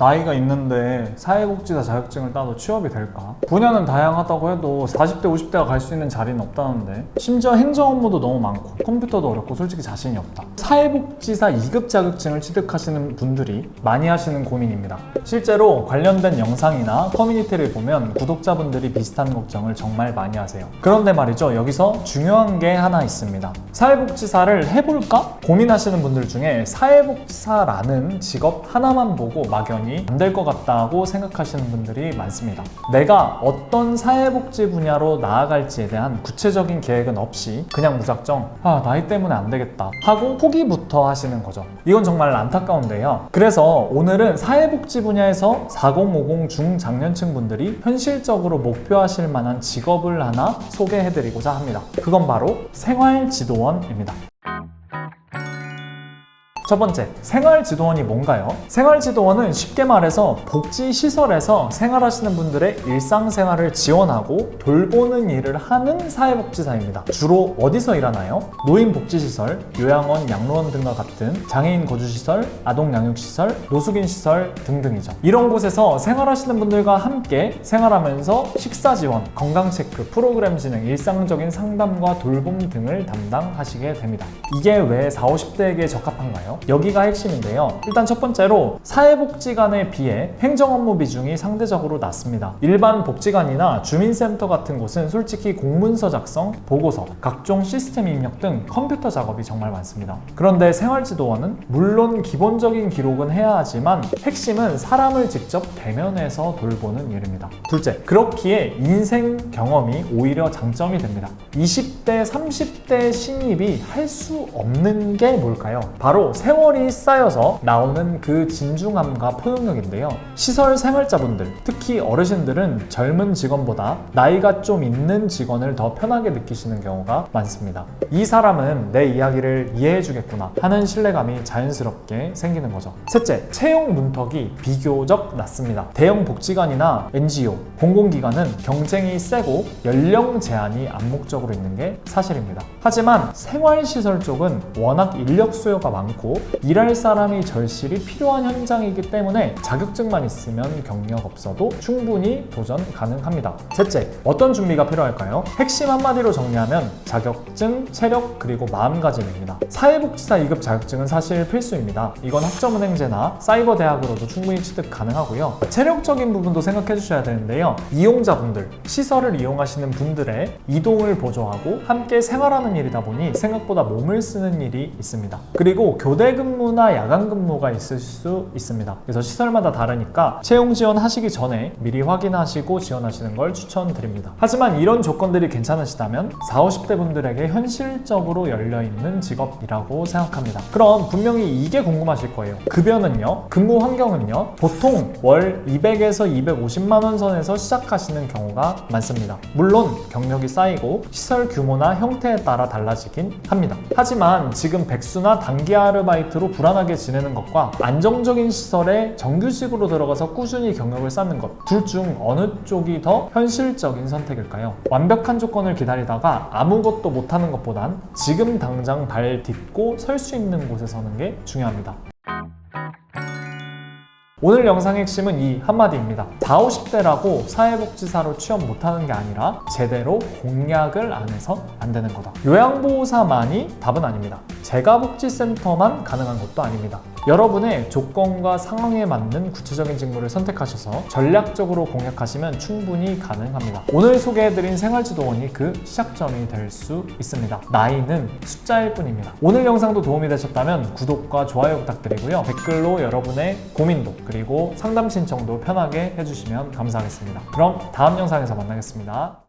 나이가 있는데 사회복지사 자격증을 따도 취업이 될까? 분야는 다양하다고 해도 40대, 50대가 갈 수 있는 자리는 없다는데 심지어 행정 업무도 너무 많고 컴퓨터도 어렵고 솔직히 자신이 없다. 사회복지사 2급 자격증을 취득하시는 분들이 많이 하시는 고민입니다. 실제로 관련된 영상이나 커뮤니티를 보면 구독자분들이 비슷한 걱정을 정말 많이 하세요. 그런데 말이죠. 여기서 중요한 게 하나 있습니다. 사회복지사를 해볼까? 고민하시는 분들 중에 사회복지사라는 직업 하나만 보고 막연히 안 될 것 같다고 생각하시는 분들이 많습니다. 내가 어떤 사회복지 분야로 나아갈지에 대한 구체적인 계획은 없이 그냥 무작정 아 나이 때문에 안 되겠다 하고 포기 부터 하시는 거죠. 이건 정말 안타까운데요. 그래서 오늘은 사회복지 분야에서 4050 중장년층 분들이 현실적으로 목표하실 만한 직업을 하나 소개해드리고자 합니다. 그건 바로 생활지도원입니다. 첫 번째, 생활지도원이 뭔가요? 생활지도원은 쉽게 말해서 복지시설에서 생활하시는 분들의 일상생활을 지원하고 돌보는 일을 하는 사회복지사입니다. 주로 어디서 일하나요? 노인복지시설, 요양원, 양로원 등과 같은 장애인 거주시설, 아동양육시설, 노숙인시설 등등이죠. 이런 곳에서 생활하시는 분들과 함께 생활하면서 식사 지원, 건강체크, 프로그램 진행, 일상적인 상담과 돌봄 등을 담당하시게 됩니다. 이게 왜 40, 50대에게 적합한가요? 여기가 핵심인데요. 일단 첫 번째로 사회복지관에 비해 행정 업무 비중이 상대적으로 낮습니다. 일반 복지관이나 주민센터 같은 곳은 솔직히 공문서 작성, 보고서, 각종 시스템 입력 등 컴퓨터 작업이 정말 많습니다. 그런데 생활지도원은 물론 기본적인 기록은 해야 하지만 핵심은 사람을 직접 대면해서 돌보는 일입니다. 둘째, 그렇기에 인생 경험이 오히려 장점이 됩니다. 20대, 30대 신입이 할 수 없는 게 뭘까요? 바로 세월이 쌓여서 나오는 그 진중함과 포용력인데요. 시설 생활자분들, 특히 어르신들은 젊은 직원보다 나이가 좀 있는 직원을 더 편하게 느끼시는 경우가 많습니다. 이 사람은 내 이야기를 이해해 주겠구나 하는 신뢰감이 자연스럽게 생기는 거죠. 셋째, 채용 문턱이 비교적 낮습니다. 대형 복지관이나 NGO, 공공기관은 경쟁이 세고 연령 제한이 암묵적으로 있는 게 사실입니다. 하지만 생활시설 쪽은 워낙 인력 수요가 많고 일할 사람이 절실히 필요한 현장이기 때문에 자격증만 있으면 경력 없어도 충분히 도전 가능합니다. 셋째, 어떤 준비가 필요할까요? 핵심 한마디로 정리하면 자격증, 체력, 그리고 마음가짐입니다. 사회복지사 2급 자격증은 사실 필수입니다. 이건 학점은행제나 사이버 대학으로도 충분히 취득 가능하고요. 체력적인 부분도 생각해 주셔야 되는데요. 이용자분들, 시설을 이용하시는 분들의 이동을 보조하고 함께 생활하는 일이다 보니 생각보다 몸을 쓰는 일이 있습니다. 그리고 교대 근무나 야간 근무가 있을 수 있습니다. 그래서 시설마다 다르니까 채용 지원 하시기 전에 미리 확인하시고 지원하시는 걸 추천드립니다. 하지만 이런 조건들이 괜찮으시다면 40, 50대 분들에게 현실적으로 열려있는 직업이라고 생각합니다. 그럼 분명히 이게 궁금하실 거예요. 급여는요? 근무 환경은요? 보통 월 200에서 250만 원 선에서 시작하시는 경우가 많습니다. 물론 경력이 쌓이고 시설 규모나 형태에 따라 달라지긴 합니다. 하지만 지금 백수나 단기 아르바이트 로 불안하게 지내는 것과 안정적인 시설에 정규직으로 들어가서 꾸준히 경력을 쌓는 것 둘 중 어느 쪽이 더 현실적인 선택일까요? 완벽한 조건을 기다리다가 아무것도 못하는 것보단 지금 당장 발 딛고 설 수 있는 곳에 서는 게 중요합니다. 오늘 영상의 핵심은 이 한마디입니다. 40, 50대라고 사회복지사로 취업 못하는 게 아니라 제대로 공약을 안 해서 안 되는 거다. 요양보호사만이 답은 아닙니다. 재가복지센터만 가능한 것도 아닙니다. 여러분의 조건과 상황에 맞는 구체적인 직무를 선택하셔서 전략적으로 공략하시면 충분히 가능합니다. 오늘 소개해드린 생활지도원이 그 시작점이 될 수 있습니다. 나이는 숫자일 뿐입니다. 오늘 영상도 도움이 되셨다면 구독과 좋아요 부탁드리고요. 댓글로 여러분의 고민도 그리고 상담 신청도 편하게 해주시면 감사하겠습니다. 그럼 다음 영상에서 만나겠습니다.